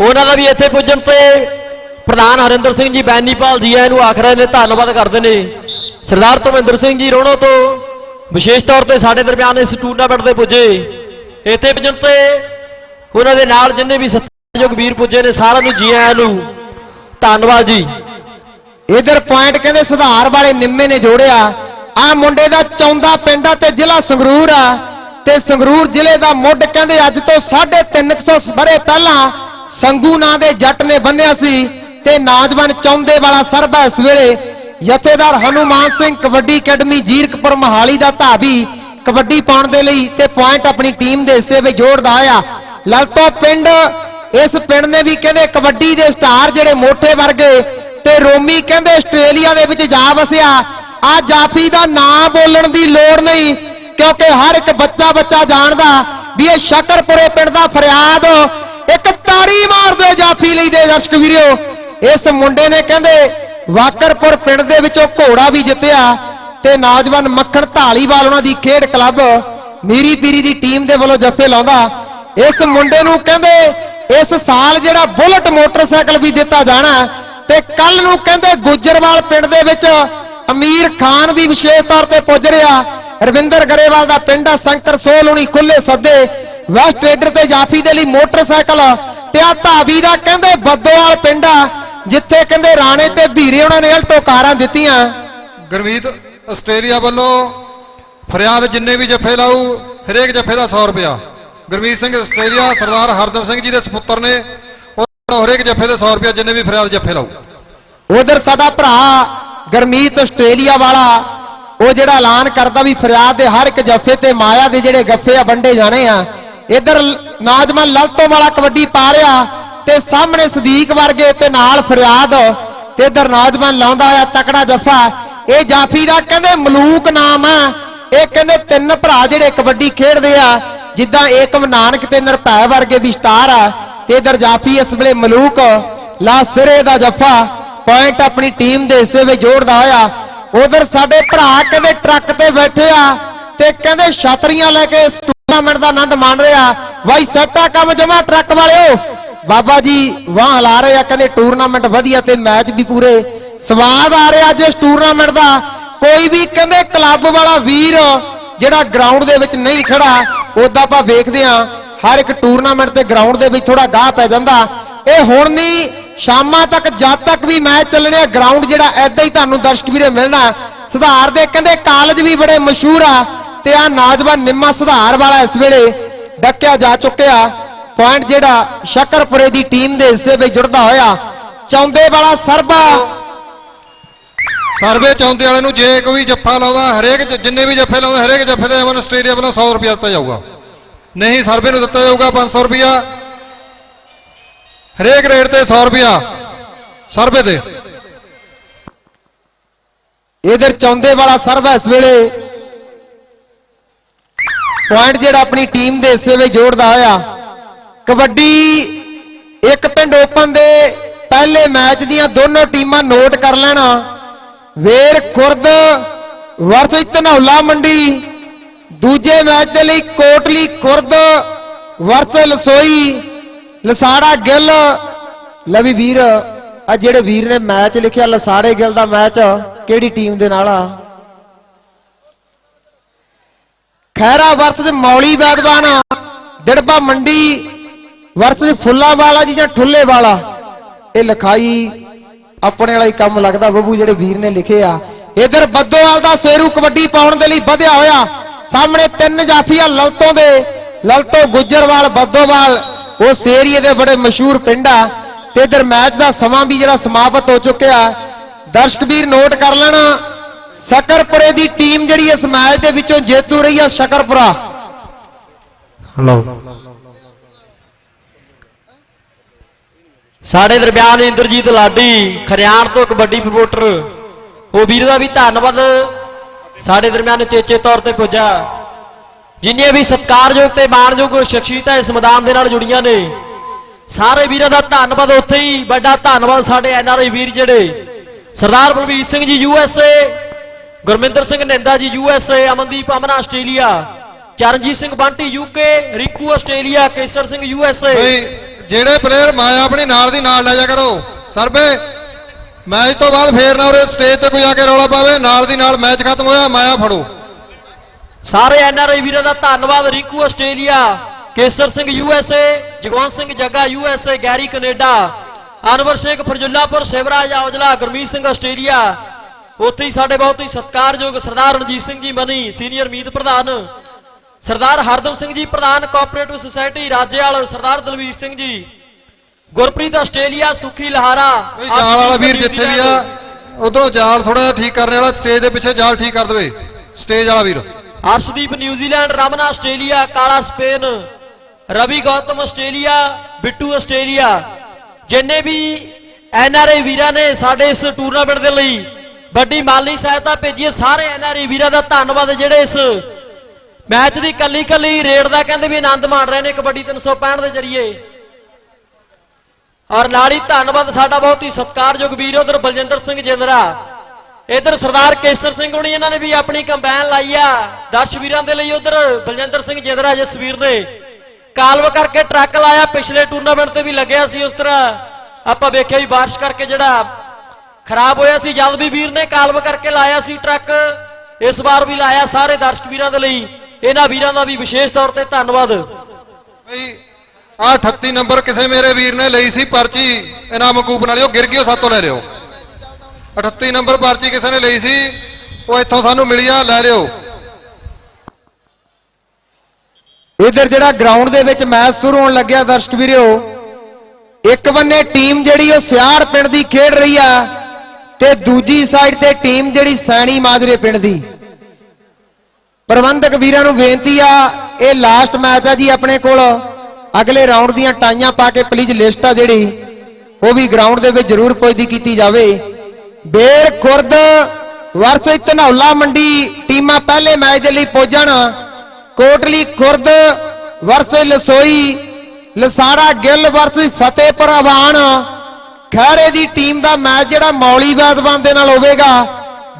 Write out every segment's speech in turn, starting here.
ਉਹਨਾਂ ਦਾ ਵੀ ਇੱਥੇ ਪੁੱਜਣ ਤੇ ਪ੍ਰਧਾਨ ਹਰਿੰਦਰ ਸਿੰਘ ਜੀ ਬੈਨੀਪਾਲ ਜੀ ਇਹਨੂੰ ਆਖਰਾਂ ਨੇ, ਧੰਨਵਾਦ ਕਰਦੇ ਨੇ। ਸਰਦਾਰ ਧਰਮਿੰਦਰ ਸਿੰਘ ਜੀ ਰੋਣੋ ਤੋਂ ਵਿਸ਼ੇਸ਼ ਤੌਰ ਤੇ ਸਾਡੇ ਦਰਮਿਆਨ ਇਸ ਟੂਰਨਾਮੈਂਟ ਤੇ ਪੁੱਜੇ। ਇੱਥੇ ਪੁੱਜਣ ਤੇ ਉਹਨਾਂ ਦੇ ਨਾਲ ਜਿੰਨੇ ਵੀ ਸਤਿਕਾਰਯੋਗ ਵੀਰ ਪੁੱਜੇ ਨੇ, ਸਾਰਿਆਂ ਨੂੰ ਜੀ ਆਇਆਂ ਨੂੰ ਧੰਨਵਾਦ ਜੀ। ਇਧਰ ਪੁਆਇੰਟ ਕਹਿੰਦੇ ਸੁਧਾਰ ਵਾਲੇ ਨਿੰਮੇ ਨੇ ਜੋੜਿਆ। ਆ ਮੁੰਡੇ ਦਾ ਚੌਂਦਾ ਪਿੰਡ ਆ ਤੇ ਜ਼ਿਲ੍ਹਾ ਸੰਗਰੂਰ ਆ। ਤੇ ਸੰਗਰੂਰ ਜ਼ਿਲ੍ਹੇ ਦਾ ਮੁੱਢ ਕਹਿੰਦੇ ਅੱਜ ਤੋਂ 350 ਬਰੇ ਪਹਿਲਾਂ ਸੰਗੂ ਨਾਂ ਦੇ ਜੱਟ ਨੇ ਬੰਨਿਆ ਸੀ ਤੇ ਨੌਜਵਾਨ ਚੌਂਦੇ ਵਾਲਾ ਸਰਬਾ ਇਸ ਵੇਲੇ ਜਥੇਦਾਰ ਹਨੂਮਾਨ ਸਿੰਘ ਕਬੱਡੀ ਅਕੈਡਮੀ ਜੀਰਕਪੁਰ ਮਹਾਲੀ ਦਾ ਧਾਬੀ ਕਬੱਡੀ ਪਾਉਣ ਦੇ ਲਈ ਤੇ ਪੁਆਇੰਟ ਆਪਣੀ ਟੀਮ ਦੇ ਹਿੱਸੇ ਵਿੱਚ ਜੋੜਦਾ ਆਇਆ। ਲਲਤੋ ਪਿੰਡ, ਇਸ ਪਿੰਡ ਨੇ ਵੀ ਕਹਿੰਦੇ ਕਬੱਡੀ ਦੇ ਸਟਾਰ ਜਿਹੜੇ ਮੋਟੇ ਵਰਗੇ ਤੇ ਰੋਮੀ ਕਹਿੰਦੇ ਆਸਟ੍ਰੇਲੀਆ ਦੇ ਵਿੱਚ ਜਾ ਵਸਿਆ। ਆ ਜਾਫੀ ਦਾ ਨਾਂ ਬੋਲਣ ਦੀ ਲੋੜ ਨਹੀਂ। ਕਿਉਂਕਿ ਹਰ ਇੱਕ ਬੱਚਾ ਬੱਚਾ ਜਾਣਦਾ ਵੀ ਇਹ ਸ਼ਕਰਪੁਰੇ ਪਿੰਡ ਦਾ ਫਰਿਆਦ ਇੱਕ ਤਾੜੀ ਮਾਰ ਦਿਓ ਜਾਫੀ ਲਈ ਦੇ ਦਰਸ਼ਕ ਵੀਰਿਓ ਇਸ ਮੁੰਡੇ ਨੇ ਕਹਿੰਦੇ, ਵਾਕਰਪੁਰ ਪਿੰਡ ਦੇ ਵਿੱਚੋਂ ਘੋੜਾ ਵੀ ਜਿੱਤਿਆ ਤੇ ਨੌਜਵਾਨ ਮੱਖਣ ਢਾਲੀਵਾਲ ਉਹਨਾਂ ਦੀ ਖੇਡ ਕਲੱਬ ਮੀਰੀ ਪੀਰੀ ਦੀ ਟੀਮ ਦੇ ਵੱਲੋਂ ਜੱਫੇ ਲਾਉਂਦਾ। ਇਸ ਮੁੰਡੇ ਨੂੰ ਕਹਿੰਦੇ, ਇਸ ਸਾਲ ਜਿਹੜਾ ਬੁਲਟ ਮੋਟਰਸਾਈਕਲ ਵੀ ਦਿੱਤਾ ਜਾਣਾ ਤੇ ਕੱਲ ਨੂੰ ਕਹਿੰਦੇ ਗੁੱਜਰਵਾਲ ਪਿੰਡ ਦੇ ਵਿੱਚ ਅਮੀਰ ਖਾਨ ਵੀ ਵਿਸ਼ੇਸ਼ ਤੌਰ ਤੇ ਪੁੱਜ ਰਿਹਾ। ਰਵਿੰਦਰ ਗਰੇਵਾਲ ਦਾ ਪਿੰਡ ਆ ਸ਼ੰਕਰ ਸੋਲ ਹੁਣੀ ਖੁੱਲੇ ਸੱਦੇ। ਵੈਸਟ ਟ੍ਰੇਡਰ ਤੇ ਜਾਫੀ ਦੇ ਲਈ ਮੋਟਰਸਾਈਕਲ। ਤੇ ਆ ਧਾਬੀ ਦਾ ਕਹਿੰਦੇ ਬੱਦੋਵਾਲ ਪਿੰਡ ਆ ਜਿੱਥੇ ਕਹਿੰਦੇ ਰਾਣੇ ਤੇ ਭੀਰੇ ਉਹਨਾਂ ਨੇ ਅਲਟੋ ਕਾਰਾਂ ਦਿੱਤੀਆਂ। ਗੁਰਮੀਤ ਆਸਟ੍ਰੇਲੀਆ ਵੱਲੋਂ ਫਰਿਆਦ ਜਿੰਨੇ ਵੀ ਜੱਫੇ ਲਾਊ ਹਰੇਕ ਜੱਫੇ ਦਾ 100 ਰੁਪਿਆ ਗੁਰਮੀਤ ਸਿੰਘ ਆਸਟ੍ਰੇਲੀਆ ਸਰਦਾਰ ਹਰਦਮ ਸਿੰਘ ਜੀ ਦੇ ਸੁਪੁੱਤਰ ਨੇ ਉਹਨਾਂ ਨੂੰ ਹਰੇਕ ਜੱਫੇ ਦੇ 100 ਰੁਪਿਆ ਜਿੰਨੇ ਵੀ ਫਰਿਆਦ ਜੱਫੇ ਲਾਊ। ਉਧਰ ਸਾਡਾ ਭਰਾ ਗਰਮੀਤ ਆਸਟ੍ਰੇਲੀਆ ਵਾਲਾ ਉਹ ਜਿਹੜਾ ਐਲਾਨ ਕਰਦਾ ਵੀ ਫਰਿਆਦ ਦੇ ਹਰ ਇੱਕ ਜੱਫੇ ਤੇ ਮਾਇਆ ਦੇ ਜਿਹੜੇ ਗੱਫੇ ਆ, ਵੰਡੇ ਜਾਣੇ ਆ। ਇਧਰ ਨੌਜਵਾਨ ਲਲਤੋਂ ਵਾਲਾ ਕਬੱਡੀ ਪਾ ਰਿਹਾ ਤੇ ਸਾਹਮਣੇ ਸਦੀਕ ਵਰਗੇ ਤੇ ਨਾਲ ਫਰਿਆਦ। ਤੇ ਇਧਰ ਨੌਜਵਾਨ ਲਾਉਂਦਾ ਆ ਤਕੜਾ ਜੱਫਾ। ਇਹ ਜਾਫੀ ਦਾ ਕਹਿੰਦੇ ਮਲੂਕ ਨਾਮ ਆ। ਇਹ ਕਹਿੰਦੇ ਤਿੰਨ ਭਰਾ ਜਿਹੜੇ ਕਬੱਡੀ ਖੇਡਦੇ ਆ, ਜਿੱਦਾਂ ਏਕਮ ਨਾਨਕ ਤੇ ਨਿਰਭੈ ਵਰਗੇ ਵੀ ਸਟਾਰ ਆ। ਤੇ ਇਧਰ ਜਾਫੀ ਇਸ ਵੇਲੇ ਮਲੂਕ, ਲਾ ਸਿਰੇ ਦਾ ਜੱਫਾ। ਪੁਆਇੰਟ ਆਪਣੀ ਟੀਮ ਦੇ ਹਿੱਸੇ ਵਿੱਚ ਜੋੜਦਾ ਹੋਇਆ। ਉਧਰ ਸਾਡੇ ਭਰਾ ਕਹਿੰਦੇ ਟਰੱਕ ਤੇ ਬੈਠੇ ਆ ਤੇ ਕਹਿੰਦੇ ਛਤਰੀਆਂ ਲੈ ਕੇ ਇਸ ਟੂਰਨਾਮੈਂਟ ਦਾ ਆਨੰਦ ਮਾਣ ਰਿਹਾ ਵਾਈ ਸੱਟਾ ਕੰਮ ਜਮਾ ਟਰੱਕ ਵਾਲਿਓ। ਬਾਬਾ ਜੀ ਵਾਹ ਹਲਾ ਰਹੇ ਆ, ਕਹਿੰਦੇ ਟੂਰਨਾਮੈਂਟ ਵਧੀਆ ਤੇ ਮੈਚ ਵੀ ਪੂਰੇ। ਸਵਾਦ ਆ ਰਿਹਾ ਅੱਜ ਇਸ ਟੂਰਨਾਮੈਂਟ ਦਾ। ਕੋਈ ਵੀ ਕਹਿੰਦੇ ਕਲੱਬ ਵਾਲਾ ਵੀਰ ਜਿਹੜਾ ਗਰਾਊਂਡ ਦੇ ਵਿੱਚ ਨਹੀਂ ਖੜਾ ਉਦਾਂ ਆਪਾਂ ਵੇਖਦੇ ਆ। ਹਰ ਇੱਕ ਟੂਰਨਾਮੈਂਟ ਤੇ ਗਰਾਊਂਡ ਦੇ ਵਿੱਚ ਥੋੜਾ ਗਾਹ ਪੈ ਜਾਂਦਾ। ਇਹ ਹੁਣ ਨਹੀਂ ਸ਼ਾਮਾਂ ਤੱਕ, ਜਦ ਤੱਕ ਵੀ ਮੈਚ ਚੱਲਣੇ ਆ ਗਰਾਊਂਡ ਜਿਹੜਾ ਐਦਾਂ ਹੀ ਤੁਹਾਨੂੰ ਦਰਸ਼ਕ ਵੀਰੇ ਮਿਲਣਾ। ਸੁਧਾਰ ਦੇ, ਕਹਿੰਦੇ ਕਾਲਜ ਵੀ ਬੜੇ ਮਸ਼ਹੂਰ ਆ, ਤੇ ਆ ਨੌਜਵਾਨ ਨਿੰਮਾ ਸੁਧਾਰ ਵਾਲਾ ਇਸ ਵੇਲੇ ਡੱਕਿਆ ਜਾ ਚੁੱਕਿਆ। ਪੁਆਇੰਟ ਜਿਹੜਾ ਸ਼ਕਰਪੁਰੇ ਦੀ ਟੀਮ ਦੇ ਹਿੱਸੇ ਵਿੱਚ ਜੁੜਦਾ ਹੋਇਆ। ਚੌਂਦੇ ਵਾਲਾ ਸਰਬਾ। ਸਰਵੇ ਚੌਂਦੇ ਵਾਲੇ ਨੂੰ ਜੇ ਕੋਈ ਜੱਫਾ ਲਾਉਂਦਾ, ਹਰੇਕ ਜਿੰਨੇ ਵੀ ਜੱਫੇ ਲਾਉਂਦੇ, ਹਰੇਕ ਜੱਫੇ ਦੇ ਅਮਨ ਆਸਟ੍ਰੇਲੀਆ ਵੱਲੋਂ 100 ਰੁਪਿਆ ਦਿੱਤਾ ਜਾਊਗਾ। ਨਹੀਂ ਸਰਵੇ ਨੂੰ ਦਿੱਤਾ ਜਾਊਗਾ 500 ਰੁਪਿਆ ਹਰੇਕ ਰੇਟ ਤੇ 100 ਰੁਪਿਆ ਸਰਵੇ ਤੇ। ਇਧਰ ਚੌਂਦੇ ਵਾਲਾ ਸਰਬਾ ਇਸ ਵੇਲੇ। ਪੁਆਇੰਟ ਜਿਹੜਾ ਆਪਣੀ ਟੀਮ ਦੇ ਹਿੱਸੇ ਵਿੱਚ ਜੋੜਦਾ ਹੋਇਆ। ਕਬੱਡੀ ਇੱਕ ਪਿੰਡ ਓਪਨ ਦੇ ਪਹਿਲੇ ਮੈਚ ਦੀਆਂ ਦੋਨੋਂ ਟੀਮਾਂ ਨੋਟ ਕਰ ਲੈਣਾ। ਵੇਰ ਖੁਰਦ ਵਰਸ ਧਨੌਲਾ ਮੰਡੀ। ਦੂਜੇ ਮੈਚ ਦੇ ਲਈ ਕੋਟਲੀ ਖੁਰਦ ਵਰਸ ਲਸੋਈ। ਲਸਾੜਾ ਗਿੱਲ। ਲਵੀ ਵੀਰ, ਆ ਜਿਹੜੇ ਵੀਰ ਨੇ ਮੈਚ ਲਿਖਿਆ ਲਸਾੜੇ ਗਿੱਲ ਦਾ ਮੈਚ, ਕਿਹੜੀ ਟੀਮ ਦੇ ਨਾਲ ਆ? ਖੈਰਾ ਵਰਸ ਮੌਲੀ ਵੈਦਵਾਨ ਦਿੜਬਾ ਮੰਡੀ ਵਰਸ ਫੁੱਲਾਂ ਵਾਲਾ ਜੀ ਜਾਂ ਠੁੱਲੇ ਵਾਲਾ ਇਹ ਲਿਖਾਈ ਆਪਣੇ ਵਾਲਾ ਹੀ ਕੰਮ ਲੱਗਦਾ, ਬੱਬੂ, ਜਿਹੜੇ ਵੀਰ ਨੇ ਲਿਖੇ ਆ। ਇਧਰ ਬੱਦੋਵਾਲ ਦਾ ਸੇਰੂ ਕਬੱਡੀ ਪਾਉਣ ਦੇ ਲਈ ਵਧਿਆ ਹੋਇਆ। ਸਾਹਮਣੇ ਤਿੰਨ ਜਾਫੀਆਂ ਲਲਤੋਂ ਦੇ, ਲਲਤੋਂ ਗੁੱਜਰਵਾਲ, ਬੱਦੋਵਾਲ। ਉਸ ਏਰੀਏ ਦੇ ਬੜੇ ਮਸ਼ਹੂਰ ਪਿੰਡ ਆ ਤੇ ਇਧਰ ਮੈਚ ਦਾ ਸਮਾਂ ਵੀ ਜਿਹੜਾ ਸਮਾਪਤ ਹੋ ਚੁੱਕਿਆ ਦਰਸ਼ਕ ਵੀਰ ਨੋਟ ਕਰ ਲੈਣਾ, ਸ਼ਕਰਪੁਰੇ ਦੀ ਟੀਮ ਜਿਹੜੀ ਇਸ ਮੈਚ ਦੇ ਵਿੱਚੋਂ ਜੇਤੂ ਰਹੀ ਆ ਸ਼ਕਰਪੁਰਾ। ਹਲੋ ਸਾਡੇ ਦਰਮਿਆਨ ਇੰਦਰਜੀਤ ਲਾਡੀ, ਖਰਿਆਣ ਤੋਂ ਕਬੱਡੀ ਪ੍ਰਮੋਟਰ ਉਹ ਵੀਰ ਦਾ ਵੀ ਧੰਨਵਾਦ ਸਾਡੇ ਦਰਮਿਆਨ ਚੇਚੇ ਤੌਰ ਤੇ ਪੁੱਜਾ। ਜਿੰਨੀਆਂ ਵੀ ਸਤਿਕਾਰਯੋਗ ਤੇ ਮਾਣਯੋਗ ਸ਼ਖਸੀਅਤਾਂ ਇਸ ਮੈਦਾਨ ਦੇ ਨਾਲ ਜੁੜੀਆਂ ਨੇ, ਸਾਰੇ ਵੀਰਾਂ ਦਾ ਧੰਨਵਾਦ ਉੱਥੇ ਹੀ, ਵੱਡਾ ਧੰਨਵਾਦ ਸਾਡੇ ਐਨਆਰਆਈ ਵੀਰ ਜਿਹੜੇ। ਸਰਦਾਰ Balvir Singh ji USA Gurminder Singh Ninda ji USA Amandeep Amna Australia, Charanjit Singh Bunty UK Riku Australia, Kesar Singh USA ਬਈ, ਜਿਹੜੇ ਪਲੇਅਰ ਮਾਇਆ ਆਪਣੀ ਨਾਲ ਦੀ ਨਾਲ ਲੈ ਜਾ ਕਰੋ। ਸਰਬੇ ਮੈਚ ਤੋਂ ਬਾਅਦ ਫੇਰ ਨਾ ਉਰੇ ਸਟੇਜ ਤੇ ਕੋਈ ਆ ਕੇ ਰੌਲਾ ਪਾਵੇ, ਨਾਲ ਦੀ ਨਾਲ ਮੈਚ ਖਤਮ ਹੋਇਆ, ਮਾਇਆ ਫੜੋ। ਸਾਰੇ ਐਨਆਰਆਈ ਵੀਰਾਂ ਦਾ ਧੰਨਵਾਦ Rinku Australia Kesar Singh USA Jagwant Singh Jagga USA Garry Canada Anwar Sheikh Farjullapur Shivraj Aujla Gurmeet Singh Australia ਉੱਥੇ ਹੀ ਸਾਡੇ ਬਹੁਤ ਹੀ ਸਤਿਕਾਰਯੋਗ ਸਰਦਾਰ ਰਣਜੀਤ ਸਿੰਘ ਜੀ ਮਨੀ ਸੀਨੀਅਰ ਮੀਤ ਪ੍ਰਧਾਨ ਸਰਦਾਰ ਹਰਦਮ ਸਿੰਘ ਜੀ ਪ੍ਰਧਾਨ cooperative society Rajewal Sardar Dalvir Singh ji Gurpreet Australia ਸੁਖੀ ਲਹਾਰਾ ਜਾਲ ਵਾਲਾ ਵੀਰ ਜਿੱਥੇ ਵੀ ਆ ਉਧਰੋਂ ਜਾਲ ਥੋੜਾ ਜਿਹਾ ਠੀਕ ਕਰਨ ਵਾਲਾ ਸਟੇਜ ਦੇ ਪਿੱਛੇ ਜਾਲ ਠੀਕ ਕਰ ਦੇਵੇ। ਸਟੇਜ ਵਾਲਾ ਵੀਰ। Arshdeep New Zealand Raman, Australia, Kala Spain, Ravi Gautam, Australia, Bittu, Australia. ਜਿੰਨੇ ਵੀ ਐਨਆਰਆਈ ਵੀਰਾਂ ਨੇ ਸਾਡੇ ਇਸ ਟੂਰਨਾਮੈਂਟ ਦੇ ਲਈ ਵੱਡੀ ਮਾਲੀ ਸਹਾਇਤਾ ਭੇਜੀ ਹੈ, ਸਾਰੇ ਐਨਆਰਆਈ ਵੀਰਾਂ ਦਾ ਧੰਨਵਾਦ ਜਿਹੜੇ ਇਸ ਮੈਚ ਦੀ ਕੱਲੀ ਕੱਲੀ ਰੇਡ ਦਾ ਕਹਿੰਦੇ ਵੀ ਆਨੰਦ ਮਾਣ ਰਹੇ ਨੇ ਕਬੱਡੀ 365 ਦੇ ਜ਼ਰੀਏ। ਔਰ ਨਾਲ ਹੀ ਧੰਨਵਾਦ ਸਾਡਾ ਬਹੁਤ ਹੀ ਸਤਿਕਾਰਯੋਗ ਵੀਰ ਉਧਰ ਬਲਜਿੰਦਰ ਸਿੰਘ ਜਿੰਦਰਾ। ਇਧਰ ਸਰਦਾਰ ਕੇਸਰ ਸਿੰਘ ਹੁਣੀ, ਇਹਨਾਂ ਨੇ ਵੀ ਆਪਣੀ ਕੰਬਾਈਨ ਲਾਈ ਆ। ਦਰਸ਼ ਵੀਰਾਂ ਦੇ ਲਈ ਉਧਰ ਬਲਜਿੰਦਰ ਸਿੰਘ ਜਿੰਦਰਾ ਜਸਵੀਰ ਨੇ। ਕਾਲਵ ਕਰਕੇ ਟਰੱਕ ਲਾਇਆ, ਪਿਛਲੇ ਟੂਰਨਾਮੈਂਟ ਤੇ ਵੀ ਲੱਗਿਆ ਸੀ ਉਸ ਤਰ੍ਹਾਂ। ਆਪਾਂ ਵੇਖਿਆ ਵੀ ਬਾਰਿਸ਼ ਕਰਕੇ ਜਿਹੜਾ ਖਰਾਬ ਹੋਇਆ ਸੀ ਜਦ ਵੀ ਵੀਰ ਨੇ ਕਾਲਵ ਕਰਕੇ ਲਾਇਆ ਸੀ ਟਰੱਕ। ਇਸ ਵਾਰ ਵੀ ਲਾਇਆ ਸਾਰੇ ਦਰਸ਼ਕ ਵੀਰਾਂ ਦੇ ਲਈ। ਇਹਨਾਂ ਵੀਰਾਂ ਦਾ ਵੀ ਵਿਸ਼ੇਸ਼ ਤੌਰ ਤੇ ਧੰਨਵਾਦ। ਬਈ ਆ 38 ਨੰਬਰ ਕਿਸੇ ਮੇਰੇ ਵੀਰ ਨੇ ਲਈ ਸੀ ਪਰਚੀ। ਇਨਾਮ ਕੂਪਨ ਵਾਲੀ ਉਹ ਗਿਰ ਗਿਓ ਉਹ ਸਾਤੋਂ ਲੈ ਲਿਓ। 38 ਨੰਬਰ ਪਰਚੀ ਕਿਸੇ ਨੇ ਲਈ ਸੀ, ਉਹ ਇੱਥੋਂ ਸਾਨੂੰ ਮਿਲੀ ਆ, ਲੈ ਲਿਓ। ਇਧਰ ਜਿਹੜਾ ਗਰਾਊਂਡ ਦੇ ਵਿੱਚ ਮੈਚ ਸ਼ੁਰੂ ਹੋਣ ਲੱਗਿਆ ਦਰਸ਼ਕ ਵੀਰੋ, ਇੱਕ ਬੰਨੇ ਟੀਮ ਜਿਹੜੀ ਉਹ ਸਿਆੜ ਪਿੰਡ ਦੀ ਖੇਡ ਰਹੀ ਆ ਤੇ ਦੂਜੀ ਸਾਈਡ ਤੇ ਟੀਮ ਜਿਹੜੀ ਸੈਣੀ ਮਾਜਰੇ ਪਿੰਡ ਦੀ। ਪ੍ਰਬੰਧਕ ਵੀਰਾਂ ਨੂੰ ਬੇਨਤੀ ਆ, ਇਹ ਲਾਸਟ ਮੈਚ ਆ ਜੀ ਆਪਣੇ ਕੋਲ। ਅਗਲੇ ਰਾਉਂਡ ਦੀਆਂ ਟਾਈਆਂ ਪਾ ਕੇ ਪਲੀਜ਼ ਲਿਸਟ ਆ ਜਿਹੜੀ, ਉਹ ਵੀ ਗਰਾਊਂਡ ਦੇ ਵਿੱਚ ਜ਼ਰੂਰ ਪੁੱਜਦੀ ਕੀਤੀ ਜਾਵੇ। ਬੇਰ ਖੁਰਦ ਵਰਸੇ ਧਨੌਲਾ ਮੰਡੀ ਟੀਮਾਂ ਪਹਿਲੇ ਮੈਚ ਦੇ ਲਈ ਪਹੁੰਚਣ। Kotli Khurd versus Lasoi, Lasara Gill versus Fatehpur Awan. ਖੈਰੇ ਦੀ ਟੀਮ ਦਾ ਮੈਚ ਜਿਹੜਾ ਮੌਲੀ ਵੈਦਵਾਨ ਦੇ ਨਾਲ ਹੋਵੇਗਾ।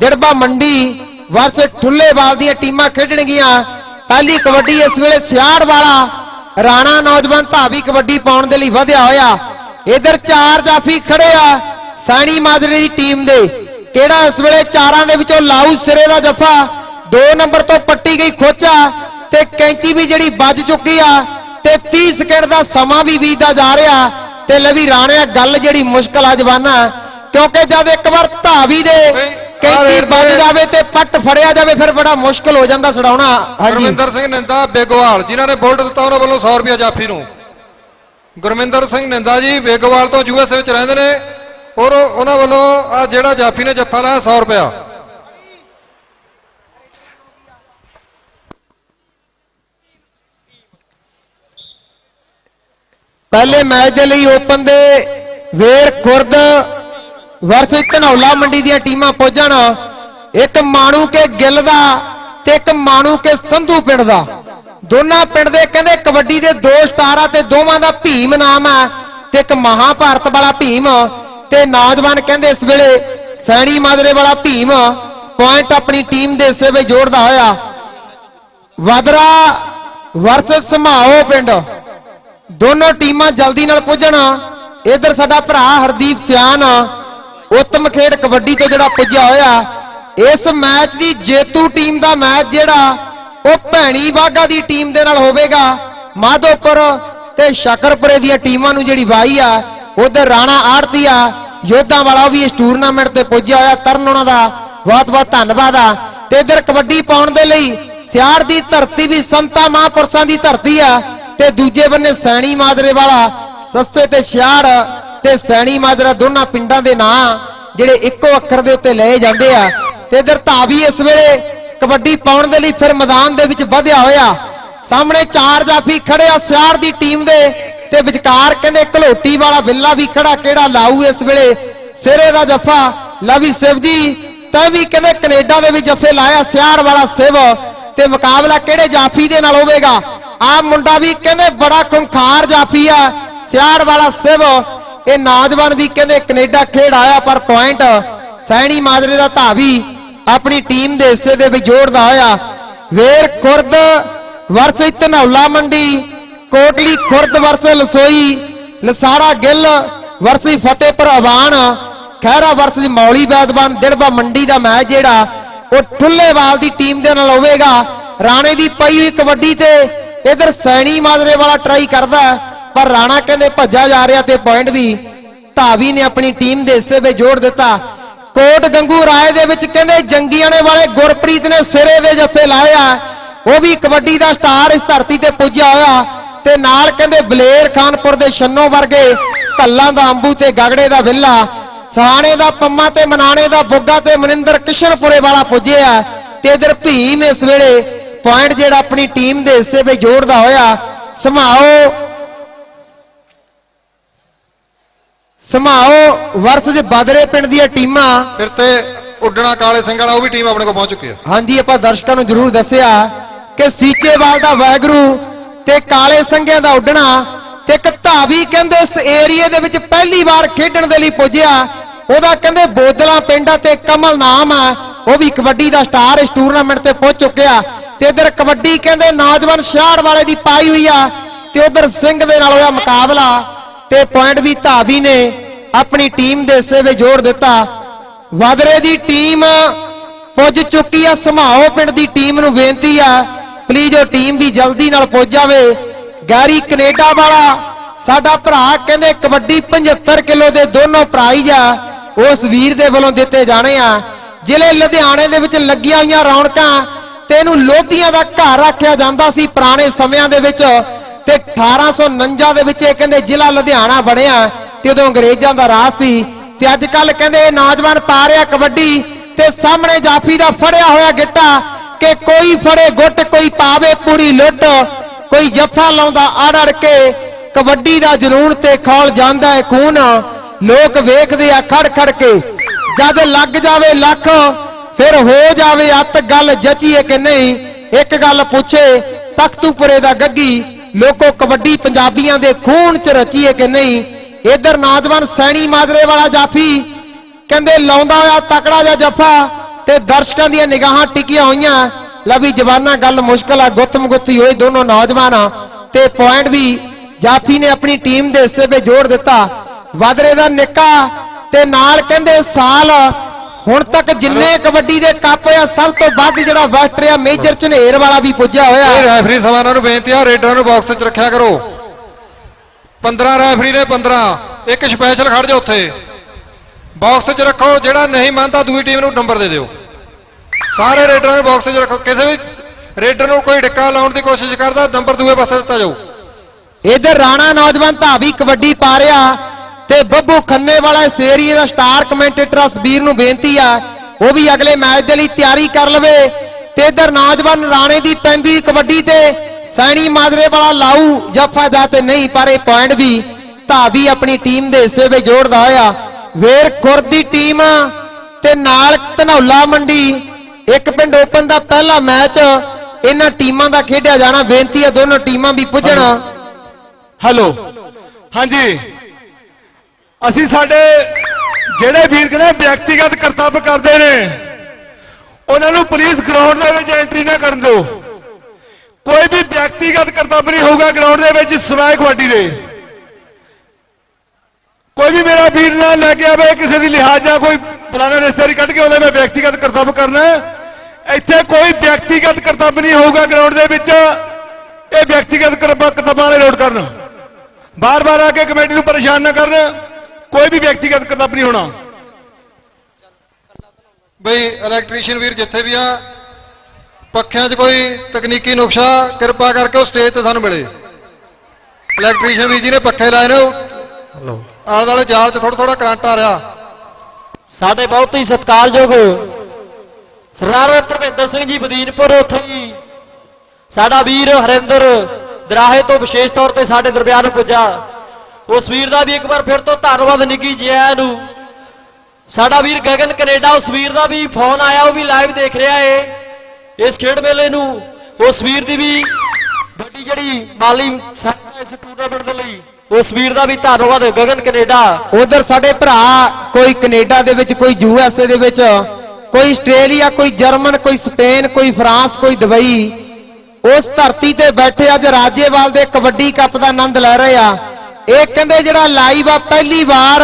ਜੜਬਾ ਮੰਡੀ ਵਰਸ ਠੁੱਲੇਵਾਲ ਦੀਆਂ ਟੀਮਾਂ ਖੇਡਣਗੀਆਂ। ਪਹਿਲੀ ਕਬੱਡੀ ਇਸ ਵੇਲੇ ਸਿਆੜ ਵਾਲਾ ਰਾਣਾ ਨੌਜਵਾਨ ਧਾਵੀ ਕਬੱਡੀ ਪਾਉਣ ਦੇ ਲਈ ਵਧਿਆ ਹੋਇਆ। ਇਧਰ ਚਾਰ ਜਾਫੀ ਖੜੇ ਆ। ਸੈਣੀ ਮਾਜਰੇ ਦੀ ਟੀਮ ਦੇ ਕਿਹੜਾ ਇਸ ਵੇਲੇ ਚਾਰਾਂ ਦੇ ਵਿੱਚੋਂ ਲਾਊ ਸਿਰੇ ਦਾ ਜਫਾ? 2 ਨੰਬਰ ਤੋਂ ਪੱਟੀ ਗਈ ਖੋਚਾ ਤੇ ਕੈਂਚੀ ਵੀ ਜਿਹੜੀ ਵੱਜ ਚੁੱਕੀ ਆ ਤੇ 30 ਸਕਿੰਟ ਦਾ ਸਮਾਂ ਵੀ ਬੀਤਦਾ ਜਾ ਰਿਹਾ ਤੇ ਲਵੀ ਰਾਣਿਆ ਗੱਲ ਜਿਹੜੀ ਮੁਸ਼ਕਲ ਆ ਜਵਾਨਾ ਕਿਉਂਕਿ ਜਦ ਇੱਕ ਵਾਰ ਧਾਵੀ ਦੇ ਕੈਂਚੀ ਵੱਜ ਜਾਵੇ ਤੇ ਪੱਟ ਫੜਿਆ ਜਾਵੇ ਫਿਰ ਬੜਾ ਮੁਸ਼ਕਲ ਹੋ ਜਾਂਦਾ ਛਡਾਉਣਾ ਹਾਂਜੀ। ਗੁਰਮਿੰਦਰ ਸਿੰਘ ਨਿੰਦਾ ਬੇਗਵਾਲ ਜਿਨ੍ਹਾਂ ਨੇ ਬੁਲਟ ਦਿੱਤਾ ਉਹਨਾਂ ਵੱਲੋਂ 100 ਰੁਪਏ ਜਾਫੀ ਨੂੰ। ਗੁਰਮਿੰਦਰ ਸਿੰਘ ਨਿੰਦਾ ਜੀ ਬੇਗਵਾਲ ਤੋਂ ਯੂਐਸ ਵਿੱਚ ਰਹਿੰਦੇ ਨੇ। ਔਰ ਉਹਨਾਂ ਵੱਲੋਂ ਆ ਜਿਹੜਾ ਜਾਫੀ ਨੇ ਜੱਫਾ ਲਾਇਆ 100 ਰੁਪਿਆ ਪਹਿਲੇ ਮੈਚ ਦੇ ਲਈ ਓਪਨ ਦੇ ਵੇਰ ਖੁਰਦ ਵਰਸ ਧਨੌਲਾ ਮੰਡੀ ਦੀਆਂ ਟੀਮਾਂ ਪਹੁੰਚਣ ਇੱਕ ਮਾਣੂ ਕੇ ਗਿੱਲ ਦਾ ਤੇ ਇੱਕ ਮਾਣੂ ਕੇ ਸੰਧੂ ਪਿੰਡ ਦਾ। ਦੋਨਾਂ ਪਿੰਡ ਦੇ ਕਹਿੰਦੇ ਕਬੱਡੀ ਦੇ ਦੋ ਸਟਾਰ ਆ ਤੇ ਦੋਵਾਂ ਦਾ ਭੀਮ ਨਾਮ ਆ ਤੇ ਇੱਕ ਮਹਾਭਾਰਤ ਵਾਲਾ ਭੀਮ। ਤੇ ਨੌਜਵਾਨ ਕਹਿੰਦੇ ਇਸ ਵੇਲੇ ਸੈਣੀ ਮਾਦਰੇ ਵਾਲਾ ਭੀਮ ਪੁਆਇੰਟ ਆਪਣੀ ਟੀਮ ਦੇ ਹਿੱਸੇ ਵਿੱਚ ਜੋੜਦਾ ਹੋਇਆ। ਵਦਰਾ ਵਰਸਸ ਸਮਾਓ ਪਿੰਡ। ਦੋਨੋਂ ਟੀਮਾਂ ਜਲਦੀ ਨਾਲ ਪੁੱਜਣ। ਇਧਰ ਸਾਡਾ ਭਰਾ ਹਰਦੀਪ ਸਿਆਨ ਉੱਤਮ ਖੇਡ ਕਬੱਡੀ ਤੋਂ ਜਿਹੜਾ ਪੁੱਜਿਆ ਹੋਇਆ। ਇਸ ਮੈਚ ਦੀ ਜੇਤੂ ਟੀਮ ਦਾ ਮੈਚ ਜਿਹੜਾ, ਉਹ ਭੈਣੀ ਬਾਗਾ ਦੀ ਟੀਮ ਦੇ ਨਾਲ ਹੋਵੇਗਾ। ਮਾਧੋਪੁਰ ਤੇ ਸ਼ਕਰਪੁਰੇ ਦੀਆਂ ਟੀਮਾਂ ਨੂੰ ਜਿਹੜੀ ਵਾਈ ਆ, ਉਧਰ ਰਾਣਾ ਆੜਤੀ ਆ ਯੋਧਾਂ ਵਾਲਾ ਵੀ ਇਸ ਟੂਰਨਾਮੈਂਟ ਤੇ ਪੁੱਜਿਆ ਹੋਇਆ, ਤਰਨ ਉਹਨਾਂ ਦਾ ਬਹੁਤ ਬਹੁਤ ਧੰਨਵਾਦ ਆ। ਤੇ ਇਧਰ ਕਬੱਡੀ ਪਾਉਣ ਦੇ ਲਈ ਸਿਆੜ ਦੀ ਧਰਤੀ ਵੀ ਸੰਤਾ ਮਹਾਂਪੁਰਸ਼ਾਂ ਦੀ ਧਰਤੀ ਆ ਤੇ ਦੂਜੇ ਬੰਨੇ ਸੈਣੀ ਮਾਦਰੇ ਵਾਲਾ ਸਸਤੇ ਤੇ ਛਿਆੜ ਤੇ ਸੈਣੀ ਮਾਦਰਾ ਦੋਨਾਂ ਪਿੰਡਾਂ ਦੇ ਨਾਂ ਜਿਹੜੇ ਇੱਕੋ ਅੱਖਰ ਦੇ ਉੱਤੇ ਲਏ ਜਾਂਦੇ ਆ। ਤੇ ਇਧਰ ਧਾਵੀ ਇਸ ਵੇਲੇ ਕਬੱਡੀ ਪਾਉਣ ਦੇ ਲਈ ਫਿਰ ਮੈਦਾਨ ਦੇ ਵਿੱਚ ਵਧਿਆ ਹੋਇਆ। ਸਾਹਮਣੇ ਚਾਰ ਜਾਫੀ ਖੜੇ ਆ ਸਿਆੜ ਦੀ ਟੀਮ ਦੇ। ਤੇ ਵਿਚਕਾਰ ਕਹਿੰਦੇ ਘਲੋਟੀ ਵਾਲਾ ਬਿੱਲਾ ਵੀ ਖੜਾ, ਕਿਹੜਾ ਲਾਊ ਇਸ ਵੇਲੇ? ਸਿਰੇ ਦਾ ਜੱਫਾ, ਲਵੀ ਸਿਵ ਜੀ, ਤਾਂ ਵੀ ਕਹਿੰਦੇ ਕੈਨੇਡਾ ਦੇ ਵਿੱਚ ਜੱਫੇ ਲਾਇਆ, ਸਿਆੜ ਵਾਲਾ ਸਿਵ। ਤੇ ਮੁਕਾਬਲਾ ਕਿਹੜੇ ਜਾਫੀ ਦੇ ਨਾਲ ਹੋਵੇਗਾ? ਆ ਮੁੰਡਾ ਵੀ ਕਹਿੰਦੇ ਬੜਾ ਖੁੰਖਾਰ ਜਾਫੀ ਆ, ਸਿਆੜ ਵਾਲਾ ਸਿਵ। ਇਹ ਨੌਜਵਾਨ ਵੀ ਕਹਿੰਦੇ ਕੈਨੇਡਾ ਖੇਡ ਆਇਆ, ਪਰ ਪੁਆਇੰਟ ਸੈਣੀ ਮਾਜਰੇ ਦਾ ਧਾਵੀ ਆਪਣੀ ਟੀਮ ਦੇ ਹਿੱਸੇ ਦੇ ਵਿੱਚ ਜੋੜਦਾ ਹੋਇਆ। ਵੇਰ ਖੁਰਦ ਵਰਸੇ ਧਨੌਲਾ ਮੰਡੀ ਕੋਟਲੀ ਖੁਰਦ ਵਰਸ ਲਸੋਈ, ਲਸਾੜਾ ਗਿੱਲ ਵਰਸੀ ਫਤਿਹਪੁਰ ਆਵਾਨ, ਖਹਿਰਾ ਵਰਸੀ ਮੌਲੀ ਬੈਦਵਾਨ ਦਿੜਬਾ ਮੰਡੀ ਦਾ ਮੈਚ ਜਿਹੜਾ, ਉਹ ਠੁੱਲੇਵਾਲ ਦੀ ਟੀਮ ਦੇ ਨਾਲ ਹੋਵੇਗਾ। ਰਾਣੇ ਦੀ ਪਈ ਹੋਈ ਕਬੱਡੀ ਤੇ ਇਧਰ ਸੈਣੀ ਮਾਦਰੇ ਵਾਲਾ ਟਰਾਈ ਕਰਦਾ ਪਰ ਰਾਣਾ ਕਹਿੰਦੇ ਭੱਜਾ ਜਾ ਰਿਹਾ ਤੇ ਪੁਆਇੰਟ ਵੀ ਧਾਵੀ ਨੇ ਆਪਣੀ ਟੀਮ ਦੇ ਹਿੱਸੇ ਵਿੱਚ ਜੋੜ ਦਿੱਤਾ। ਕੋਟ ਗੰਗੂ ਰਾਏ ਦੇ ਵਿੱਚ ਕਹਿੰਦੇ ਜੰਗੀਆਣੇ ਵਾਲੇ ਗੁਰਪ੍ਰੀਤ ਨੇ ਸਿਰੇ ਦੇ ਜੱਫੇ ਲਾਏ ਆ। ਉਹ ਵੀ ਕਬੱਡੀ ਦਾ ਸਟਾਰ ਇਸ ਧਰਤੀ ਤੇ ਪੁੱਜਿਆ ਹੋਇਆ। ਤੇ ਨਾਲ ਕਹਿੰਦੇ ਬਲੇਰ ਖਾਨਪੁਰ ਦੇ ਛੰਨੋ ਵਰਗੇ ਕੱਲਾਂ ਦਾ ਅੰਬੂ ਤੇ ਗਗੜੇ ਦਾ ਵਿੱਲਾ ਸਹਾਣੇ ਦਾ ਪੰਮਾ ਤੇ ਮਨਾਣੇ ਦਾ ਬੁੱਗਾ ਤੇ ਮਨਿੰਦਰ ਕਿਸ਼ਨਪੁਰੇ ਵਾਲਾ ਪੁੱਜਿਆ ਤੇ ਇਧਰ ਭੀਮ ਇਸ ਵੇਲੇ ਪੁਆਇੰਟ ਜਿਹੜਾ ਆਪਣੀ ਟੀਮ ਦੇ ਹਿੱਸੇ ਵਿੱਚ ਜੋੜਦਾ ਹੋਇਆ ਸਮਾਓ ਸਮਾਓ ਵਰਸ ਦੇ ਬਾਦਰੇ ਪਿੰਡ ਦੀਆਂ ਟੀਮਾਂ। ਫਿਰ ਤੇ ਉੱਡਣਾ ਕਾਲੇ ਸਿੰਘ ਵਾਲਾ ਉਹ ਵੀ ਟੀਮ ਆਪਣੇ ਕੋਲ ਪਹੁੰਚ ਚੁੱਕੀ ਹੈ। ਹਾਂਜੀ ਆਪਾਂ ਦਰਸ਼ਕਾਂ ਨੂੰ ਜਰੂਰ ਦੱਸਿਆ ਕਿ ਸੀਚੇਵਾਲ ਦਾ ਵੈਗਰੂ ਤੇ ਕਾਲੇ ਸੰਘਿਆਂ ਦਾ ਉੱਡਣਾ ਤੇ ਇੱਕ ਧਾਵੀ ਕਹਿੰਦੇ ਇਸ ਏਰੀਏ ਦੇ ਵਿੱਚ ਪਹਿਲੀ ਵਾਰ ਖੇਡਣ ਦੇ ਲਈ ਪੁੱਜਿਆ, ਉਹਦਾ ਕਹਿੰਦੇ ਬੋਦਲਾ ਪਿੰਡ ਤੇ ਕਮਲ ਨਾਮ ਆ, ਉਹ ਵੀ ਕਬੱਡੀ ਦਾ ਸਟਾਰ ਇਸ ਟੂਰਨਾਮੈਂਟ ਤੇ ਪਹੁੰਚ ਚੁੱਕਿਆ। ਤੇ ਇਧਰ ਕਬੱਡੀ ਕਹਿੰਦੇ ਨੌਜਵਾਨ ਸ਼ਾਹੜ ਵਾਲੇ ਦੀ ਪਾਈ ਹੋਈ ਆ ਤੇ ਉਧਰ ਸਿੰਘ ਦੇ ਨਾਲ ਹੋਇਆ ਮੁਕਾਬਲਾ ਤੇ ਪੁਆਇੰਟ ਵੀ ਧਾਵੀ ਨੇ ਆਪਣੀ ਟੀਮ ਦੇ ਹਿੱਸੇ ਵਿੱਚ ਜੋੜ ਦਿੱਤਾ। ਵਾਦਰੇ ਦੀ ਟੀਮ ਪੁੱਜ ਚੁੱਕੀ ਆ ਸਮਾਓ ਪਿੰਡ ਦੀ ਟੀਮ ਨੂੰ ਬੇਨਤੀ ਆ ਪਲੀਜ਼ ਉਹ ਟੀਮ ਵੀ ਜਲਦੀ ਨਾਲ ਪੁੱਜ ਜਾਵੇ, ਗੈਰੀ ਕੈਨੇਡਾ ਵਾਲਾ, ਸਾਡਾ ਭਰਾ ਕਹਿੰਦੇ ਕਬੱਡੀ 75 ਕਿਲੋ ਦੇ ਦੋਨੋਂ ਪ੍ਰਾਈਜ਼ ਆ, ਉਸ ਵੀਰ ਦੇ ਵੱਲੋਂ ਦਿੱਤੇ ਜਾਣੇ ਆ। ਜ਼ਿਲ੍ਹੇ ਲੁਧਿਆਣੇ ਦੇ ਵਿੱਚ ਲੱਗੀਆਂ ਹੋਈਆਂ ਰੌਣਕਾਂ ਤੇ ਇਹਨੂੰ ਲੋਧੀਆਂ ਦਾ ਘਰ ਆਖਿਆ ਜਾਂਦਾ ਸੀ ਪੁਰਾਣੇ ਸਮਿਆਂ ਦੇ ਵਿੱਚ ਤੇ 1849 ਦੇ ਵਿੱਚ ਇਹ ਕਹਿੰਦੇ ਜ਼ਿਲ੍ਹਾ ਲੁਧਿਆਣਾ ਬਣਿਆ ਤੇ ਉਦੋਂ ਅੰਗਰੇਜ਼ਾਂ ਦਾ ਰਾਜ ਸੀ ਤੇ ਅੱਜ ਕੱਲ ਕਹਿੰਦੇ ਇਹ ਨੌਜਵਾਨ ਪਾ ਰਿਹਾ ਕਬੱਡੀ ਤੇ ਸਾਹਮਣੇ ਜਾਫੀ ਦਾ ਫੜਿਆ ਹੋਇਆ ਗਿੱਟਾ ਕਿ ਕੋਈ ਫੜੇ ਗੁੱਟ, ਕੋਈ ਪਾਵੇ ਪੂਰੀ ਲੁੱਟ, ਕੋਈ ਜੱਫਾ ਲਾਉਂਦਾ ਅੜ ਅੜ ਕੇ, ਕਬੱਡੀ ਦਾ ਜਨੂਨ ਤੇ ਖੌਲ ਜਾਂਦਾ ਹੈ ਖੂਨ। ਲੋਕ ਵੇਖਦੇ ਆ ਖੜ ਖੜ ਕੇ, ਜਦ ਲੱਗ ਜਾਵੇ ਲੱਖ, ਫਿਰ ਹੋ ਜਾਵੇ ਅੱਤ, ਗੱਲ ਜਚੀਏ ਕਿ ਨਹੀਂ? ਇੱਕ ਗੱਲ ਪੁੱਛੇ, ਤਖਤੂਪੁਰੇ ਦਾ ਗੱਗੀ, ਲੋਕੋ ਕਬੱਡੀ ਪੰਜਾਬੀਆਂ ਦੇ ਖੂਨ ਚ ਰਚੀਏ ਕਿ ਨਹੀਂ? ਇਧਰ ਨੌਜਵਾਨ ਸੈਣੀ ਮਾਦਰੇ ਵਾਲਾ ਜਾਫੀ, ਕਹਿੰਦੇ ਲਾਉਂਦਾ ਹੋਇਆ ਤਕੜਾ ਜਿਹਾ ਜੱਫਾ ਤੇ ਦਰਸ਼ਕਾਂ ਦੀਆਂ ਨਿਗਾਹਾਂ ਟਿਕੀਆਂ ਹੋਈਆਂ। ਲੈ ਵੀ ਜਵਾਨਾ ਗੱਲ ਮੁਸ਼ਕਲ ਆ ਗੁੱਤਮ ਗੁੱਤੀ ਹੋਏ ਦੋਨੋਂ ਨੌਜਵਾਨ। ਆ ਤੇ ਪੁਆਇੰਟ ਵੀ ਜਾਫੀ ਨੇ ਆਪਣੀ ਟੀਮ ਦੇ ਹਿੱਸੇ ਵਿੱਚ ਜੋੜ ਦਿੱਤਾ। ਵਾਦਰੇ ਦਾ ਨਿੱਕਾ ਤੇ ਨਾਲ ਕਹਿੰਦੇ ਸਾਲ ਹੁਣ ਤੱਕ ਜਿੰਨੇ ਕਬੱਡੀ ਦੇ ਕੱਪ ਆ ਸਭ ਤੋਂ ਵੱਧ ਜਿਹੜਾ ਵਸਟਰੀਆ ਮੇਜਰ ਝਨੇਰ ਵਾਲਾ ਵੀ ਪੁੱਜਿਆ ਹੋਇਆ। ਇਹ ਰੈਫਰੀ ਸਮਾਨਾਂ ਨੂੰ ਬੇਨਤੀ ਆ ਰੇਡਰਾਂ ਨੂੰ ਬਾਕਸ 'ਚ ਰੱਖਿਆ ਕਰੋ। 15 ਰੈਫਰੀ ਨੇ 15 ਇੱਕ ਸਪੈਸ਼ਲ ਖੜ ਜਾ ਉੱਥੇ। ਬਾਕਸ 'ਚ ਰੱਖੋ, ਜਿਹੜਾ ਨਹੀਂ ਮੰਨਦਾ ਦੂਜੀ ਟੀਮ ਨੂੰ ਨੰਬਰ ਦੇ ਦਿਓ। ਸਾਰੇ ਰੇਡਰਾਂ ਨੂੰ ਬਾਕਸ 'ਚ ਰੱਖੋ। ਕਿਸੇ ਵੀ ਰੇਡਰ ਨੂੰ ਕੋਈ ਡਿੱਕਾ ਲਾਉਣ ਦੀ ਕੋਸ਼ਿਸ਼ ਕਰਦਾ, ਨੰਬਰ ਦੂਏ ਪਾਸੇ ਦਿੱਤਾ ਜਾਊ। ਇਧਰ ਰਾਣਾ ਨੌਜਵਾਨ ਧਾਵੀ ਕਬੱਡੀ ਪਾ ਰਿਹਾ ਤੇ ਬੱਬੂ ਖੰਨੇ ਵਾਲਾ ਇਸ ਏਰੀਏ ਦਾ ਸਟਾਰ ਕਮੈਂਟੇਟਰ ਅਸਬੀਰ ਨੂੰ ਬੇਨਤੀ ਆ, ਉਹ ਵੀ ਅਗਲੇ ਮੈਚ ਦੇ ਲਈ ਤਿਆਰੀ ਕਰ ਲਵੇ। ਤੇ ਇਧਰ ਨੌਜਵਾਨ ਰਾਣੇ ਦੀ ਪੈਂਦੀ ਕਬੱਡੀ ਤੇ ਸੈਣੀ ਮਾਦਰੇ ਵਾਲਾ ਲਾਊ, ਜੱਫਾ ਜਾ ਤੇ ਨਹੀਂ, ਪਰ ਇਹ ਪੁਆਇੰਟ ਵੀ ਧਾਵੀ ਆਪਣੀ ਟੀਮ ਦੇ ਹਿੱਸੇ ਵਿੱਚ ਜੋੜਦਾ ਹੋਇਆ। ਵੇਰ ਖੁਰ ਦੀ ਟੀਮ ਤੇ ਨਾਲ ਧਨੌਲਾ ਮੰਡੀ, ਇੱਕ ਪਿੰਡ ਓਪਨ ਦਾ ਪਹਿਲਾ ਮੈਚ, ਇਹਨਾਂ ਟੀਮਾਂ ਦਾ ਖੇਡਿਆ ਜਾਣਾ, ਬੇਨਤੀ ਹੈ ਦੋਨੋਂ ਟੀਮਾਂ ਵੀ ਪੁੱਜਣ। ਹੈਲੋ। ਹਾਂਜੀ। ਅਸੀਂ ਸਾਡੇ ਜਿਹੜੇ ਵੀਰ ਕਹਿੰਦੇ ਵਿਅਕਤੀਗਤ ਕਰਤੱਵ ਕਰਦੇ ਨੇ, ਉਹਨਾਂ ਨੂੰ ਪੁਲਿਸ ਗਰਾਊਂਡ ਦੇ ਵਿੱਚ ਐਂਟਰੀ ਨਾ ਕਰਨ ਦਿਓ। ਕੋਈ ਵੀ ਵਿਅਕਤੀਗਤ ਕਰਤੱਵ ਨਹੀਂ ਹੋਊਗਾ ਗਰਾਊਂਡ ਦੇ ਵਿੱਚ ਸਵੈ ਕਬੱਡੀ ਦੇ। ਕੋਈ ਵੀ ਮੇਰਾ ਵੀਰ ਨਾਲ ਲੈ ਕੇ ਆਵੇ, ਕਿਸੇ ਦੀ ਲਿਹਾਜ਼ ਜਾਂ ਕੋਈ ਪੁਰਾਣਾ ਰਿਸ਼ਤੇਦਾਰੀ ਕੱਢ ਕੇ ਉਹਦੇ ਮੈਂ ਵਿਅਕਤੀਗਤ ਕਰਤੱਵ ਕਰਨਾ ਇੱਥੇ ਕੋਈ ਵਿਅਕਤੀਗਤ ਕਰਤੱਵ ਨਹੀਂ ਹੋਊਗਾ ਗਰਾਊਂਡ ਦੇ ਵਿੱਚ। ਇਹ ਵਿਅਕਤੀਗਤ ਕਰਤੱਵ- ਕਰਤੱਵਾਂ ਵਾਲੇ ਨੋਟ ਕਰਨ। ਬਾਰ-ਬਾਰ ਆ ਕੇ ਕਮੇਟੀ ਨੂੰ ਪਰੇਸ਼ਾਨ ਨਾ ਕਰਨ। ਕੋਈ ਵੀ ਵਿਅਕਤੀਗਤ ਕਰਤੱਵ ਨਹੀਂ ਹੋਣਾ। ਬਈ ਇਲੈਕਟ੍ਰੀਸ਼ੀਅਨ ਵੀਰ ਜਿੱਥੇ ਵੀ ਆ, ਪੱਖਿਆਂ 'ਚ ਕੋਈ ਤਕਨੀਕੀ ਨੁਕਸਾ, ਕਿਰਪਾ ਕਰਕੇ ਉਹ ਸਟੇਜ ਤੇ ਸਾਨੂੰ ਮਿਲੇ। ਇਲੈਕਟ੍ਰੀਸ਼ੀਅਨ ਵੀਰ ਜੀ ਨੇ ਪੱਖੇ ਲਾਏ ਨੇ ਹਲੋ ਆਲੇ ਦੁਆਲੇ ਜਾਲ 'ਚ ਥੋੜਾ ਥੋੜਾ ਕਰੰਟ ਆ ਰਿਹਾ। ਸਾਡੇ ਬਹੁਤ ਹੀ ਸਤਿਕਾਰਯੋਗ ਸਰਦਾਰ ਧਰਮਿੰਦਰ ਸਿੰਘ ਜੀ ਬਦੀਨਪੁਰ ਉੱਥੇ ਹੀ। ਸਾਡਾ ਵੀਰ ਹਰਿੰਦਰ ਦਰਾਹੇ ਤੋਂ ਵਿਸ਼ੇਸ਼ ਤੌਰ ਤੇ ਸਾਡੇ ਦਰਮਿਆਨ ਪੁੱਜਾ। ਉਸ ਵੀਰ ਦਾ ਵੀ ਇੱਕ ਵਾਰ ਫਿਰ ਤੋਂ ਧੰਨਵਾਦ ਨਿੱਕੀ ਜੈ ਨੂੰ। ਸਾਡਾ ਵੀਰ ਗਗਨ ਕੈਨੇਡਾ ਉਸ ਵੀਰ ਦਾ ਵੀ ਫੋਨ ਆਇਆ ਉਹ ਵੀ ਲਾਈਵ ਦੇਖ ਰਿਹਾ ਏ। ਇਸ ਖੇਡ ਮੇਲੇ ਨੂੰ ਉਸ ਵੀਰ ਦੀ ਵੀ ਵੱਡੀ ਜਿਹੜੀ ਮਾਲੀ ਸਹਾਇਤਾ ਇਸ ਟੂਰਨਾਮੈਂਟ ਦੇ ਲਈ ਉਸ ਵੀਰ ਦਾ ਵੀ ਧੰਨਵਾਦ, ਗਗਨ ਕੈਨੇਡਾ। ਉਧਰ ਸਾਡੇ ਭਰਾ, ਕੋਈ ਕੈਨੇਡਾ ਦੇ ਵਿੱਚ, ਕੋਈ ਯੂ ਐਸ ਏ ਦੇ ਵਿੱਚ, ਕੋਈ ਆਸਟ੍ਰੇਲੀਆ, ਕੋਈ ਜਰਮਨ, ਕੋਈ ਸਪੇਨ, ਕੋਈ ਫਰਾਂਸ, ਕੋਈ ਦੁਬਈ, ਉਸ ਧਰਤੀ ਤੇ ਬੈਠੇ ਅੱਜ ਰਾਜੇਵਾਲ ਦੇ ਕਬੱਡੀ ਕੱਪ ਦਾ ਆਨੰਦ ਲੈ ਰਹੇ ਆ। ਇਹ ਕਹਿੰਦੇ ਜਿਹੜਾ ਲਾਈਵ ਆ, ਪਹਿਲੀ ਵਾਰ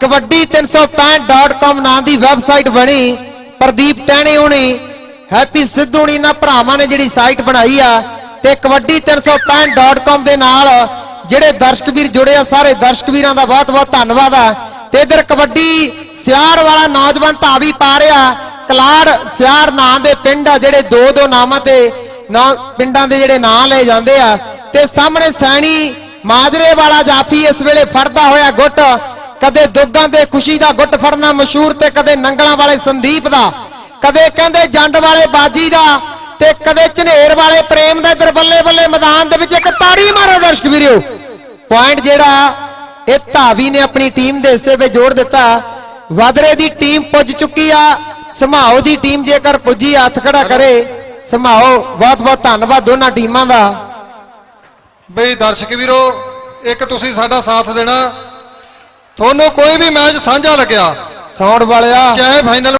ਕਬੱਡੀ 365.com ਨਾਂ ਦੀ ਵੈਬਸਾਈਟ ਬਣੀ। ਪ੍ਰਦੀਪ ਟਹਿਣੇ ਹੋਣੀ, ਹੈਪੀ ਸਿੱਧੂ ਹੋਣੀ ਨਾ ਭਰਾਵਾਂ ਨੇ ਜਿਹੜੀ ਸਾਈਟ ਬਣਾਈ ਆ, ਤੇ ਕਬੱਡੀ 365.com ਦੇ ਨਾਲ ਜਿਹੜੇ ਦਰਸ਼ਕ ਵੀਰ ਜੁੜੇ ਆ, ਸਾਰੇ ਦਰਸ਼ਕ ਵੀਰਾਂ ਦਾ ਬਹੁਤ ਬਹੁਤ ਧੰਨਵਾਦ ਆ। ਤੇ ਇਧਰ ਕਬੱਡੀ ਸਿਆੜ ਵਾਲਾ ਨੌਜਵਾਨ ਧਾਵੀ ਪਾ ਰਿਹਾ। ਕਲਾੜ ਸਿਆੜ ਨਾਂ ਦੇ ਪਿੰਡ ਆ, ਜਿਹੜੇ ਦੋ ਦੋ ਨਾਮਾਂ ਤੇ ਪਿੰਡਾਂ ਦੇ ਜਿਹੜੇ ਨਾਂ ਲਏ ਜਾਂਦੇ ਆ। ਤੇ ਸਾਹਮਣੇ ਸੈਣੀ ਮਾਜਰੇ ਵਾਲਾ ਜਾਫੀ ਇਸ ਵੇਲੇ ਫੜਦਾ ਹੋਇਆ ਗੁੱਟ। ਕਦੇ ਦੁੱਗਾਂ ਦੇ ਖੁਸ਼ੀ ਦਾ ਗੁੱਟ ਫੜਨਾ ਮਸ਼ਹੂਰ ਤੇ ਕਦੇ ਨੰਗਲਾਂ ਵਾਲੇ ਸੰਦੀਪ ਦਾ। ਕਦੇ ਕਹਿੰਦੇ ਜੰਡ ਵਾਲੇ ਬਾਜੀ ਦਾ। ਤੇ ਕਦੇ ਝਨੇਰ ਵਾਲੇ ਪ੍ਰੇਮ ਦਾ ਇਧਰ ਬੱਲੇ ਬੱਲੇ ਮੈਦਾਨ ਦੇ ਵਿੱਚ ਇੱਕ ਤਾੜੀ ਮਾਰੋ ਦਰਸ਼ਕ ਵੀਰੋ। ਪੁਆਇੰਟ ਜਿਹੜਾ ਇਹ ਧਾਵੀ ਨੇ ਆਪਣੀ ਟੀਮ ਦੇ ਹਿੱਸੇ ਵਿੱਚ ਜੋੜ ਦਿੱਤਾ। ਵਾਦਰੇ ਦੀ ਟੀਮ ਪੁੱਜ ਚੁੱਕੀ ਆ। ਸਮਾਓ ਦੀ ਟੀਮ ਜੇਕਰ ਪੁੱਜੀ ਹੱਥ ਖੜਾ ਕਰੇ ਸਮਾਓ ਬਹੁਤ ਬਹੁਤ ਧੰਨਵਾਦ ਦੋਨਾਂ ਟੀਮਾਂ ਦਾ। ਬਈ ਦਰਸ਼ਕ ਵੀਰੋ ਇੱਕ ਤੁਸੀਂ ਸਾਡਾ ਸਾਥ ਦੇਣਾ। ਤੁਹਾਨੂੰ ਕੋਈ ਵੀ ਮੈਚ ਸਾਂਝਾ ਲੱਗਿਆ ਸਾਊਂਡ ਵਾਲਿਆ। ਚਾਹੇ ਫਾਈਨਲ